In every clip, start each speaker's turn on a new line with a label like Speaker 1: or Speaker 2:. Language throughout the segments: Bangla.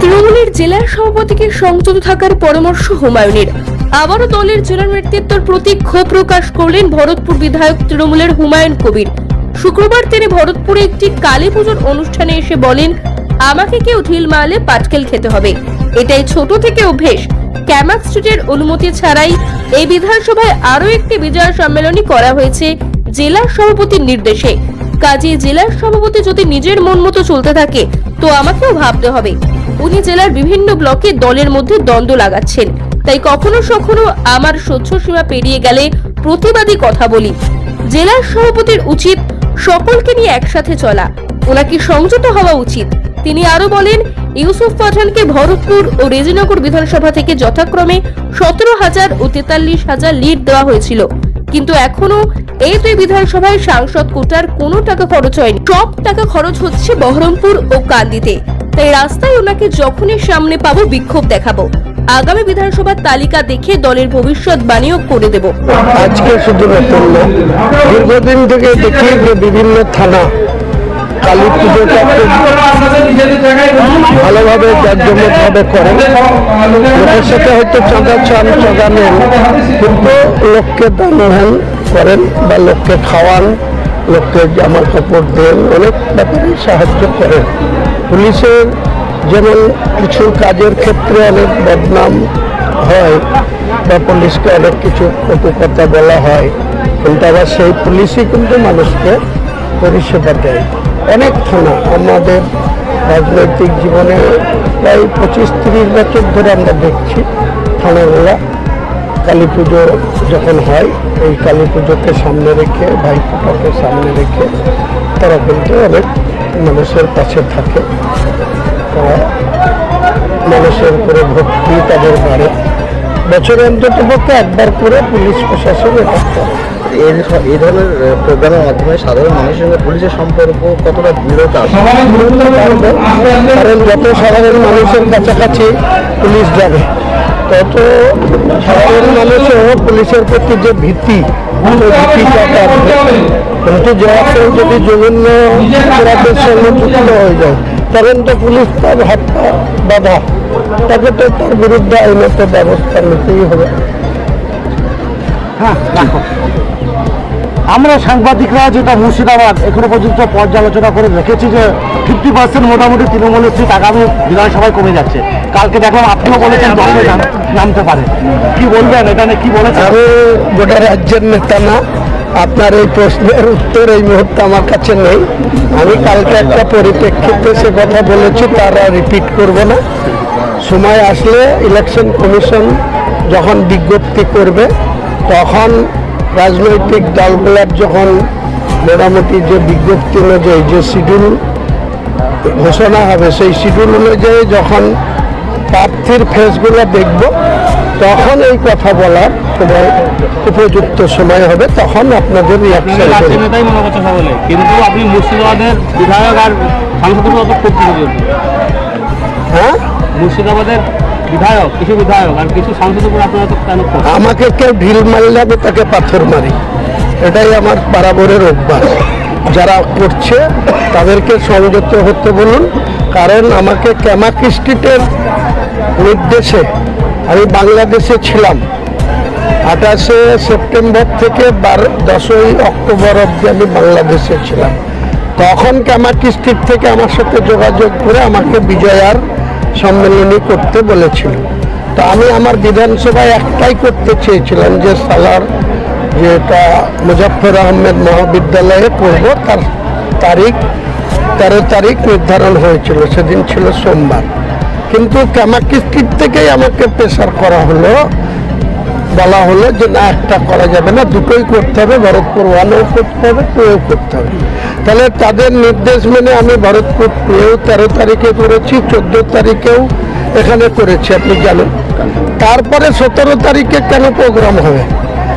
Speaker 1: তৃণমূলের জেলা সভাপতিকে সংযত থাকার পরামর্শ হুমায়ুনের। আবারও দলের জেলা প্রতি ক্ষোভ প্রকাশ করলেন ভরতপুর বিধায়ক তৃণমূলের হুমায়ুন কবির। শুক্রবার তিনি ভরতপুরে একটি কালী পুজোর অনুষ্ঠানে এসে বলেন, আমাকে কেউ ঢিল মারলে পাটকেল খেতে হবে। এটাই ছোট থেকে অভ্যেস। ক্যামাক স্ট্রিটের অনুমতি ছাড়াই এই বিধানসভায় আরও একটি বিজয় সম্মেলনী করা হয়েছে জেলা সভাপতির নির্দেশে। কাজে জেলার সভাপতি যদি নিজের মন মতো চলতে থাকে, তো আমাকেও ভাবতে হবে। উনি জেলার বিভিন্ন ব্লকে দলের মধ্যে দ্বন্দ্ব লাগাচ্ছেন। তাই কখনো সখনো আমার সহ্য সীমা পেরিয়ে গেলে প্রতিবাদী কথা বলি। জেলার সভাপতির উচিত সকলকে নিয়ে একসাথে চলা। ওনাকে সংযত হওয়া উচিত। তিনি আরও বলেন, ইউসুফ পাঠানকে ভরতপুর ও রেজিনগর বিধানসভা থেকে যথাক্রমে সতেরো হাজার ও তেতাল্লিশ হাজার লিড দেওয়া হয়েছিল। কিন্তু এখনও এই দুই বিধানসভায় সাংসদ কোটার কোনো টাকা খরচ হয়নি। সব টাকা খরচ হচ্ছে বহরমপুর ও কান্দিতে। তাই রাস্তায় ওনাকে যখনই সামনে পাবো বিক্ষোভ দেখাবো। আগামী বিধানসভার তালিকা দেখে দলের ভবিষ্যৎ বাণীও করে দেব।
Speaker 2: আজকে শুধু নতুন দীর্ঘদিন থেকে দেখি যে বিভিন্ন থানা কালী পুজোটা ভালোভাবে জাঁকজমকভাবে করে। লোকের সাথে হয়তো চাঁদা চান, চাঁদা নেন। কিন্তু লোককে দান দানহান করেন বা লোককে খাওয়ান, লোককে জামা কাপড় দেন, অনেক ব্যাপারে সাহায্য করেন। পুলিশের যেমন কিছু কাজের ক্ষেত্রে অনেক বদনাম হয় বা পুলিশকে অনেক কিছু কথা বলা হয়, কিন্তু আবার সেই পুলিশই কিন্তু মানুষকে পরিষেবা দেয়। অনেক থানা, আমাদের রাজনৈতিক জীবনে প্রায় পঁচিশ তিরিশ বছর ধরে আমরা দেখছি থানাগুলা। কালী পুজো যখন হয় এই কালী পুজোকে সামনে রেখে ভাই ভাইফোঁটাকে সামনে রেখে তারা কিন্তু অনেক মানুষের কাছে থাকে। তারা মানুষের উপরে ভক্তি তাদের বাড়ে। বছরে অন্তত পক্ষে একবার করে পুলিশ প্রশাসন এটা করে।
Speaker 3: এই ধরনের প্রোগ্রামের মাধ্যমে সাধারণ মানুষের সঙ্গে পুলিশের সম্পর্ক কতটা দৃঢ়তা
Speaker 2: কারণ যত সাধারণ মানুষের কাছাকাছি পুলিশ যাবে তত পুলিশের প্রতি যে ভীতি কিন্তু যারা যদি জঘন্য অপরাধের সঙ্গে যুক্ত হয়ে যায় তখন তো পুলিশ তার হাতটা বাধা, তাকে তো তার বিরুদ্ধে আইনত ব্যবস্থা নিতেই হবে।
Speaker 4: হ্যাঁ আমরা সাংবাদিকরা যেটা মুর্শিদাবাদ, এখনও পর্যন্ত পর্যালোচনা করে রেখেছি যে ফিফটি পার্সেন্ট মোটামুটি তৃণমূলের সিট আগামী বিধানসভায় কমে যাচ্ছে। কালকে দেখলাম আপনিও বলেছেন দলে নাম- নামতে পারে। কি বলবেন? এটা নিয়ে কি বলেছেন?
Speaker 2: আমি গোটা রাজ্যের নেতা না। আপনার এই প্রশ্নের উত্তর এই মুহূর্তে আমার কাছে নেই। আমি কালকে একটা পরিপ্রেক্ষিতে সে কথা বলেছি, তারা রিপিট করব না। সময় আসলে ইলেকশন কমিশন যখন বিজ্ঞপ্তি করবে তখন রাজনৈতিক দলগুলোর যখন মোটামুটি যে বিজ্ঞপ্তি অনুযায়ী যে শিডিউল ঘোষণা হবে সেই শিডিউল অনুযায়ী যখন প্রার্থীর ফেসগুলো দেখব তখন এই কথা বলার সময় উপযুক্ত সময় হবে তখন আপনাদের রিয়াকশন
Speaker 4: মনে কিন্তু আপনি মুর্শিদাবাদের বিধায়ক আর খুব
Speaker 2: হ্যাঁ?
Speaker 4: মুর্শিদাবাদের বিধায়ক, কিছু বিধায়ক আর কিছু সাংসদের উপর আপনারা তো
Speaker 2: আমাকে কেউ ঢিল মারলে আমি তাকে পাথর মারি। এটাই আমার পারাবরের অভ্যাস। যারা করছে, তাদেরকে সংযত হতে বলুন। কারণ আমাকে ক্যামাক স্ট্রিটের নির্দেশে আমি বাংলাদেশে ছিলাম। আঠাশে সেপ্টেম্বর থেকে বারো, দশই অক্টোবর অবধি আমি বাংলাদেশে ছিলাম। তখন ক্যামাক থেকে আমার সাথে যোগাযোগ করে আমাকে বিজয়ার সম্মেলনী করতে বলেছিল। তো আমি আমার বিধানসভায় একটাই করতে চেয়েছিলাম যে সালার যেটা মুজাফর আহমেদ মহাবিদ্যালয়ে পড়ব, তার তারিখ, তেরো তারিখ নির্ধারণ হয়েছিল, সেদিন ছিল সোমবার। কিন্তু ক্যামাকিস্তির থেকেই আমাকে প্রেশার করা হলো বলা হলো যে না, একটা করা যাবে না, দুটোই করতে হবে, ভরতপুর ওয়ানেও করতে হবে, টুয়েও করতে হবে। তাহলে তাদের নির্দেশ মেনে আমি ভরতপুর টুয়েও তেরো তারিখে করেছি, চোদ্দ তারিখেও এখানে করেছি, আপনি জানেন। তারপরে সতেরো তারিখে কেন প্রোগ্রাম হবে?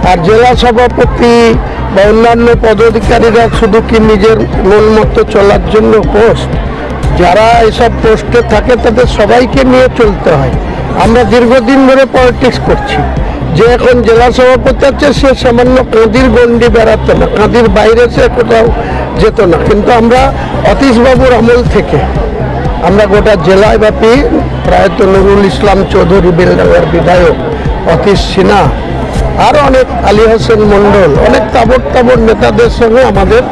Speaker 2: আর জেলা সভাপতি বা অন্যান্য পদাধিকারীরা শুধু কি নিজের মন মতো চলার জন্য পোস্ট যারা এসব পোস্টে থাকে, তাদের সবাইকে নিয়ে চলতে হয়। আমরা দীর্ঘদিন ধরে পলিটিক্স করছি। যে এখন জেলা সভাপতি আছে, সে সামান্য কাঁদির গন্ডি বেড়াতো না। কাঁদির বাইরে সে কোথাও যেত না। কিন্তু আমরা অতীশবাবুর আমল থেকে আমরা গোটা জেলায় ব্যাপী প্রায়ত নুরুল ইসলাম চৌধুরী বেলডাঙ্গার বিধায়ক অতীশ সিনহা আরও অনেক আলী হোসেন মণ্ডল, অনেক তাবর তাবর নেতাদের সঙ্গে আমাদের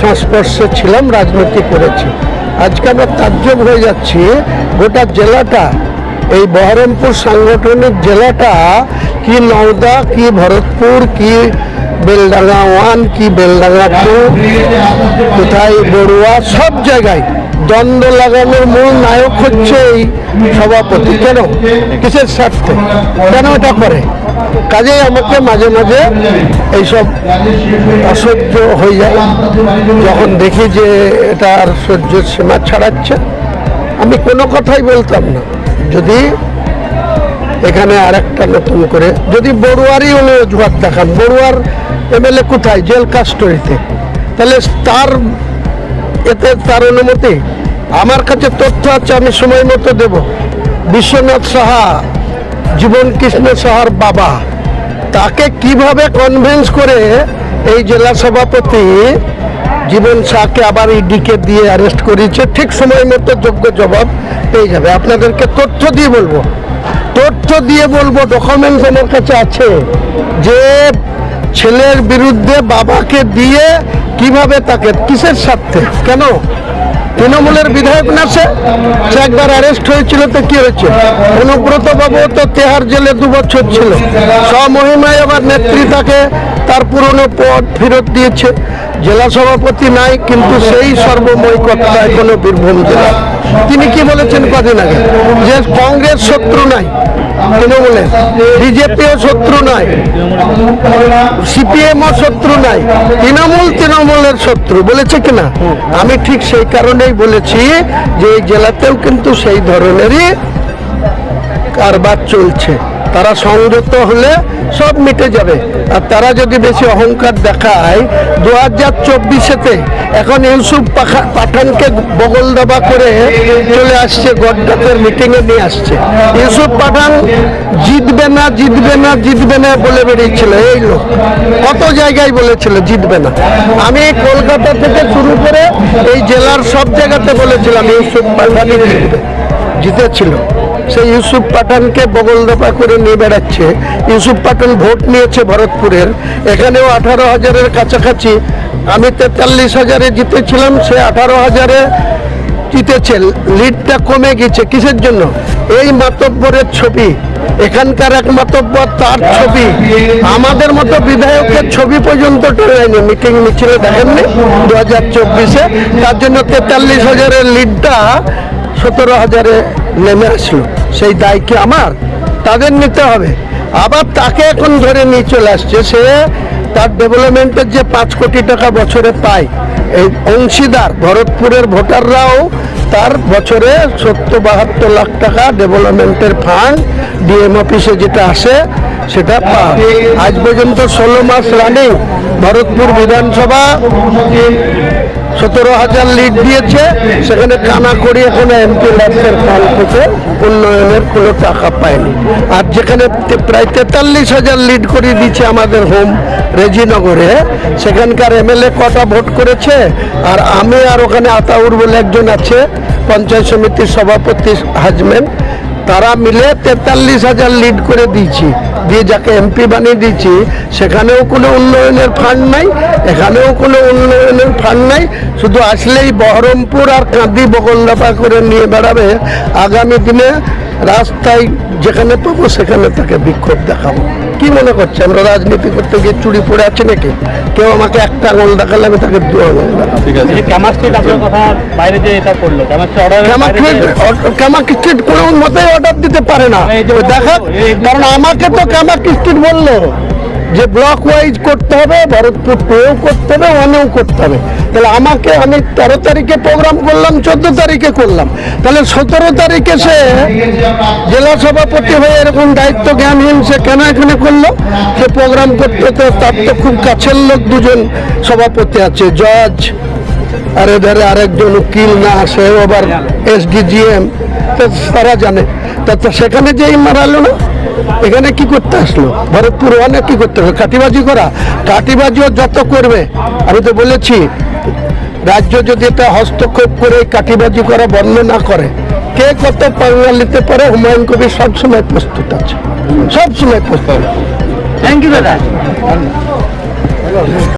Speaker 2: সংস্পর্শে ছিলাম, রাজনীতি করেছি। আজকে আমরা তাজ্জব হয়ে যাচ্ছি। গোটা জেলাটা এই বহরমপুর সাংগঠনিক জেলাটা কি নওদা, কি ভরতপুর, কি বেলডাঙ্গা ওয়ান, কি বেলডাঙ্গা টু, কোথায় বড়ুয়া, সব জায়গায় দ্বন্দ্ব লাগানোর মূল নায়ক হচ্ছে এই সভাপতি। কেন? কিসের স্বার্থে? কেন এটা করে? কাজেই আমাকে মাঝে মাঝে এইসব অসহ্য হয়ে যায়। যখন দেখি যে এটা আর সহ্য সীমা ছাড়াচ্ছে, আমি কোনো কথাই বলতাম না। যদি এখানে আরেকটা নতুন করে, যদি বড়ুয়ারই উনি অজুহাত দেখান, বড়ুয়ার এমএলএ কোথায়? জেল কাস্টডিতে। তাহলে তার, এতে তার অনুমতি? আমার কাছে তথ্য আছে, আমি সময় মতো দেব। বিশ্বনাথ সাহা জীবন কৃষ্ণ সাহার বাবা, তাকে কীভাবে কনভিন্স করে এই জেলা সভাপতি জীবন শাহকে আবার ইডিকে দিয়ে অ্যারেস্ট করিয়েছে। ঠিক সময় মতো যোগ্য জবাব পেয়ে যাবে। আপনাদেরকে তথ্য দিয়ে বলব। তথ্য দিয়ে বলব ডকুমেন্টস আমার কাছে আছে যে ছেলের বিরুদ্ধে বাবাকে দিয়ে কীভাবে তাকে, কিসের স্বার্থে? কেন? তৃণমূলের বিধায়ক না সে? একবার অ্যারেস্ট হয়েছিল তো কি হয়েছে? অনুব্রত বাবু তো তেহার জেলে দু বছর ছিল। স্বমহিমায় আবার নেত্রী তাকে তার পুরনো পদ ফেরত দিয়েছে। জেলা সভাপতি নাই কিন্তু সেই সর্বময় কথা এখনও বীরভূম জেলা। তিনি কি বলেছেন কদিন আগে? যে কংগ্রেস শত্রু নাই তৃণমূলের বিজেপিও শত্রু নাই সিপিএমও শত্রু নাই তৃণমূল তৃণমূলের শত্রু বলেছে কিনা? আমি ঠিক সেই কারণেই বলেছি যে এই জেলাতেও কিন্তু সেই ধরনেরই কারবার চলছে। তারা সংযত হলে সব মিটে যাবে। আর তারা যদি বেশি অহংকার দেখায় দু হাজার চব্বিশেতে এখন ইউসুফ পাঠানকে বগল দাবা করে চলে আসছে গড্ডাতের মিটিংয়ে নিয়ে আসছে। ইউসুফ পাঠান, জিতবে না জিতবে না জিতবে না বলে বেরিয়েছিল। এই লোক কত জায়গায় বলেছিল, জিতবে না আমি কলকাতা থেকে শুরু করে এই জেলার সব জায়গাতে বলেছিলাম, ইউসুফ পাঠানই জিতবে। জিতেছিল। সেই ইউসুফ পাঠানকে বগল দফা করে নিয়ে বেড়াচ্ছে। ইউসুফ পাঠান ভোট নিয়েছে ভরতপুরের। এখানেও আঠারো হাজারের কাছাকাছি। আমি তেতাল্লিশ হাজারে জিতেছিলাম, সে আঠারো হাজারে জিতেছে। লিডটা কমে গেছে। কিসের জন্য? এই মাতব্বরের ছবি। এখানকার এক মাতব্বর, তার ছবি। আমাদের মতো বিধায়কের ছবি পর্যন্ত টেরায়নি মিটিং মিছিলে দেখেননি দু হাজার চব্বিশে। তার জন্য তেতাল্লিশ হাজারের লিডটা সতেরো হাজারে নেমে আসলো। সেই দায় কি আমার? তাদের নিতে হবে। আবার তাকে এখন ধরে নিয়ে চলে আসছে। সে তার ডেভেলপমেন্টের যে পাঁচ কোটি টাকা বছরে পায়, এই অংশীদার ভরতপুরের ভোটাররাও তার বছরে সত্তর, বাহাত্তর লাখ টাকা ডেভেলপমেন্টের ফান্ড ডিএম অফিসে যেটা আসে, সেটা পায়। আজ পর্যন্ত ষোলো মাস রানিং ভরতপুর বিধানসভা। সতেরো হাজার লিড দিয়েছে। সেখানে কানা করি এখন এমপি ল্যাবসের ফান্ড থেকে উন্নয়নের কোনো টাকা পায়নি। আর যেখানে প্রায় তেতাল্লিশ হাজার লিড করে দিচ্ছে আমাদের হোম রেজিনগরে, সেখানকার এমএলএ কটা ভোট করেছে? আর আমি আর ওখানে আতাউর বলে একজন আছে, পঞ্চায়েত সমিতির সভাপতি হাজমেন তারা মিলে তেতাল্লিশ হাজার লিড করে দিয়েছি। দিয়ে যাকে এমপি বানিয়ে দিয়েছি, সেখানেও কোনো উন্নয়নের ফান্ড নাই, এখানেও কোনো উন্নয়নের ফান্ড নাই। শুধু আসলেই বহরমপুর আর কাঁদি বগলদাপা করে নিয়ে বেড়াবে। আগামী দিনে রাস্তায় যেখানে পাবো, সেখানে তাকে বিক্ষোভ দেখাবো। কি মনে করছে? আমরা রাজনীতি করতে গিয়ে চুরি পড়ে আছে নাকি? কেউ আমাকে একটা আঙুল দেখালে আমি তাকে দু আঙুল দেখাবো।
Speaker 3: ঠিক আছে।
Speaker 4: ক্যামাস্ট্রিট আপনার কথা বাইরে যে এটা করল ক্যামাস্ট্রি অর্ডার
Speaker 2: ক্যামাকিস্ট্রিট কোনো মতেই অর্ডার দিতে পারে না।
Speaker 4: এই যে-
Speaker 2: দেখা কারণ আমাকে তো ক্যামাকিস্ট্রিট বলল। যে ব্লক ওয়াইজ করতে হবে, ভরতপুর টুয়েও করতে হবে ওয়ানেও করতে হবে। তাহলে আমাকে আমি তেরো তারিখে প্রোগ্রাম করলাম, চোদ্দ তারিখে করলাম। তাহলে সতেরো তারিখে সে জেলা সভাপতি হয়ে এরকম দায়িত্ব জ্ঞানহীন সে কেন এখানে করল? সে প্রোগ্রাম করতে তো তার তো খুব কাছের লোক দুজন সভাপতি আছে জজ আর এধারে আরেকজন উকিল না, সেও আবার এসডিজিএম তারা জানে। তো সেখানে যেই মারালো না এখানে কি করতে আসলো? ভরতপুর অনেক কি করতে আসলো? কাটিবাজি করা? কাটিবাজিও যত করবে, আমি তো বলেছি, রাজ্য যদি এটা হস্তক্ষেপ করে কাটিবাজি করা বন্ধ না করে, কে কত পাঙ্গা নিতে পারে? হুমায়ুন কবির সবসময় প্রস্তুত আছে। সবসময় প্রস্তুত।
Speaker 4: থ্যাংক ইউ দাদা।